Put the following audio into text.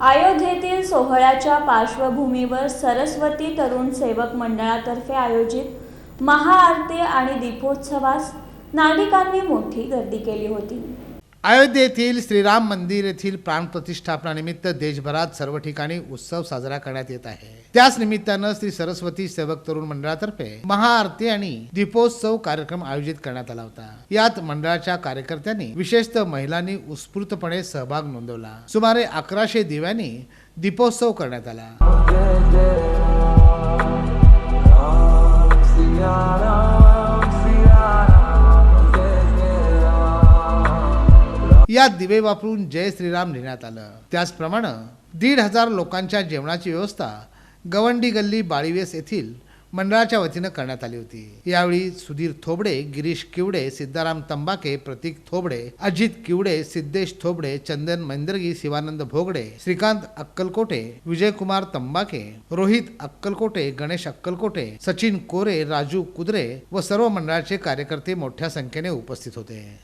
अयोध्येतील सोहळ्याच्या पार्श्वभूमीवर सरस्वती तरुण सेवक मंडळातर्फे आयोजित महाआरती आणि दीपोत्सवास नागरिकांनी मोठी गर्दी केली होती. अयोध्येतील श्रीराम मंदिर येथील प्राणप्रतिष्ठापनानिमित्त देशभरात सर्व ठिकाणी उत्सव साजरा करण्यात येत आहे. त्याच निमित्तानं श्री सरस्वती सेवक तरुण मंडळातर्फे महाआरती आणि दीपोत्सव कार्यक्रम आयोजित करण्यात आला होता. यात मंडळाच्या कार्यकर्त्यांनी विशेषतः महिलांनी उत्स्फूर्तपणे सहभाग नोंदवला. सुमारे अकराशे दिव्यांनी दीपोत्सव करण्यात आला. या दिवे वापरून जय श्रीराम लिहिण्यात आलं. त्याचप्रमाणे दीड हजार लोकांच्या जेवणाची व्यवस्था गवंडी गल्ली बाळीवेस येथील मंडळाच्या वतीनं करण्यात आली होती. यावेळी सुधीर थोबडे गिरीश किवडे सिद्धाराम तंबाके प्रतीक थोबडे अजित किवडे सिद्धेश थोबडे चंदन मैंदर्गी शिवानंद भोगडे श्रीकांत अक्कलकोटे विजयकुमार तंबाके रोहित अक्कलकोटे गणेश अक्कलकोटे सचिन कोरे राजू कुदरे व सर्व मंडळाचे कार्यकर्ते मोठ्या संख्येने उपस्थित होते.